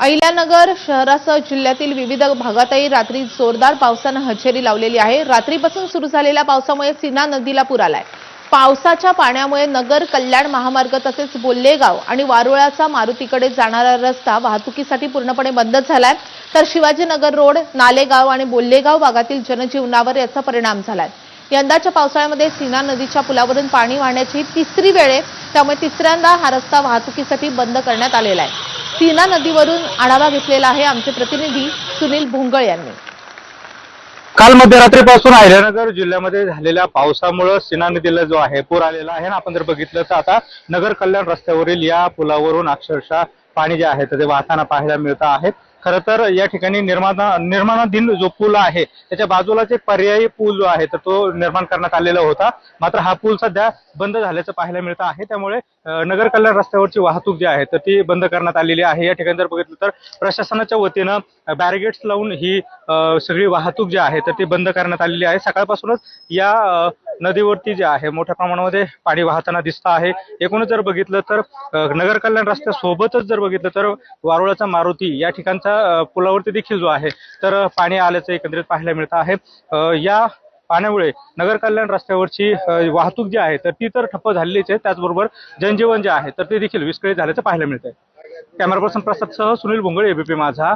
अहिल्यानगर शहरासह जिल्ह्यातील विविध भागातही रात्री जोरदार पावसानं हजेरी लावलेली आहे. रात्रीपासून सुरू झालेल्या पावसामुळे सीना नदीला पूर आलाय. पावसाच्या पाण्यामुळे नगर कल्याण महामार्ग तसेच बोल्लेगाव आणि वारुळाचा मारुतीकडे जाणारा रस्ता वाहतुकीसाठी पूर्णपणे बंद झालाय. तर शिवाजीनगर रोड नालेगाव आणि बोल्लेगाव भागातील जनजीवनावर याचा परिणाम झालाय. यंदाच्या पावसाळ्यामध्ये सीना नदीच्या पुलावरून पाणी वाहण्याची तिसरी वेळ आहे. त्यामुळे तिसऱ्यांदा हा रस्ता वाहतुकीसाठी बंद करण्यात आलेला आहे. सीना नदीवरून आढावा घेतलेला आहे आमचे प्रतिनिधी सुनील भोंगळ यांनी. काल मध्यरात्रीपासून अहिल्यानगर जिल्ह्यामध्ये झालेल्या पावसामुळे सीना नदीला जो आहे पूर आलेला आहे ना आपण जर बघितलं तर आता नगर कल्याण रस्त्यावरील या पुलावरून अक्षरशः पाणी जे आहे तर ते वाहताना पाहायला मिळत आहे. खरं तर या ठिकाणी निर्माण निर्माणाधीन जो पूल आहे त्याच्या बाजूलाच एक पर्यायी पूल जो आहे तर तो निर्माण करण्यात आलेला होता. मात्र हा पूल सध्या बंद झाल्याचं पाहायला मिळतं आहे. त्यामुळे नगर कल्याण रस्त्यावरची वाहतूक जी आहे तर ती बंद करण्यात आलेली आहे. या ठिकाणी जर बघितलं तर प्रशासनाच्या वतीनं बॅरिगेट्स लावून ही सगळी वाहतूक जी आहे तर ती बंद करण्यात आलेली आहे. सकाळपासूनच या नदीवरती जे आहे मोठ्या प्रमाणामध्ये पाणी वाहताना दिसतं आहे. एकूणच जर बघितलं तर नगर कल्याण रस्त्यासोबतच जर बघितलं तर वारुळाचा मारुती या ठिकाणचा पुलावरती देखील जो आहे तर पाणी आल्याचं एकंदरीत पाहायला मिळतं आहे. या पाण्यामुळे नगर कल्याण रस्त्यावरची वाहतूक जी आहे तर ती तर ठप्प झालेलीच आहे. त्याचबरोबर जनजीवन जे आहे तर ते देखील विस्कळीत झाल्याचं पाहायला मिळतंय. कॅमेरा पर्सन प्रसाद सह सुनील भोंगळे एबीपी माझा.